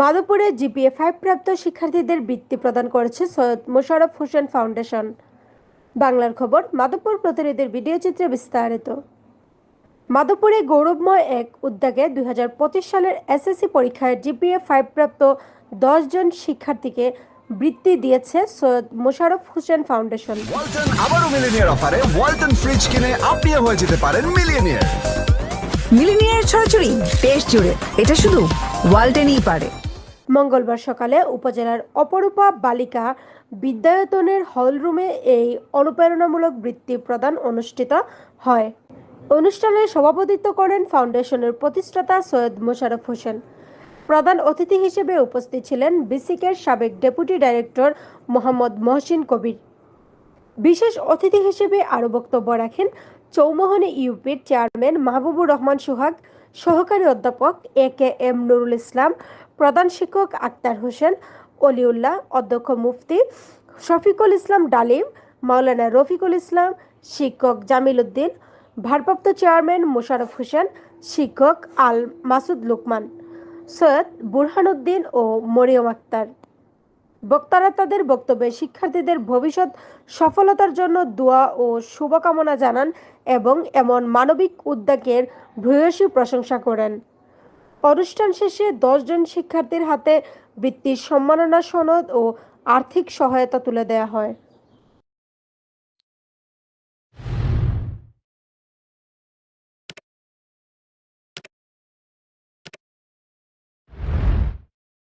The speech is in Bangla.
মাধবপুরে জিপিএ ফাইভ প্রাপ্ত শিক্ষার্থীদের বৃত্তি প্রদান করেছে সৈয়দ মোশাররফ হোসেন ফাউন্ডেশন। বাংলার খবর মাধবপুর প্রতিনিধির ভিডিও চিত্রে বিস্তারিত। মাধবপুরে গৌরবময় এক উদ্যোগে দুই সালের এসএসসি পরীক্ষায় জিপিএ ফাইভ প্রাপ্ত জন শিক্ষার্থীকে বৃত্তি দিয়েছে সৈয়দ মোশারফ হোসেন ফাউন্ডেশন। ওয়ালটন আবারও মিলিনিয়ার অফারে ওয়ালটন ফ্রিজ কিনে আপনিও হয়ে যেতে পারেন মিলিয়নিয়ার। মিলিনিয়ার ছড়াছড়ি দেশ জুড়ে। এটা শুধু ওয়ালটেনই পারে। মঙ্গলবার সকালে উপজেলার অপরূপা বালিকা বিদ্যায়তনের হলরুমে এই অনুপ্রেরণামূলক বৃত্তি প্রদান অনুষ্ঠিত হয়। অনুষ্ঠানে সভাপতিত্ব করেন ফাউন্ডেশনের প্রতিষ্ঠাতা সৈয়দ মোশাররফ হোসেন। প্রধান অতিথি হিসেবে উপস্থিত ছিলেন বিসিকের সাবেক ডেপুটি ডাইরেক্টর মোহাম্মদ মহসিন কবির। বিশেষ অতিথি হিসেবে আরও বক্তব্য রাখেন চৌমোহনী ইউপির চেয়ারম্যান মাহবুবুর রহমান সোহাগ, সহকারী অধ্যাপক এ কে এম নুরুল ইসলাম, প্রধান শিক্ষক আক্তার হোসেন, অলিউল্লাহ, অধ্যক্ষ মুফতি শফিকুল ইসলাম ডালিম, মাওলানা রফিকুল ইসলাম, শিক্ষক জামিল উদ্দিন, ভারপ্রাপ্ত চেয়ারম্যান মোশাররফ হোসেন, শিক্ষক আল মাসুদ লুকমান, সৈয়দ বুরহানুদ্দিন ও মরিয়ম আক্তার। বক্তারা তাদের বক্তব্যে শিক্ষার্থীদের ভবিষ্যৎ সফলতার জন্য দোয়া ও শুভকামনা জানান এবং এমন মানবিক উদ্যোগের ভূয়সী প্রশংসা করেন। অনুষ্ঠান শেষে দশজন শিক্ষার্থীর হাতে বৃত্তির সম্মাননা সনদ ও আর্থিক সহায়তা তুলে দেওয়া হয়।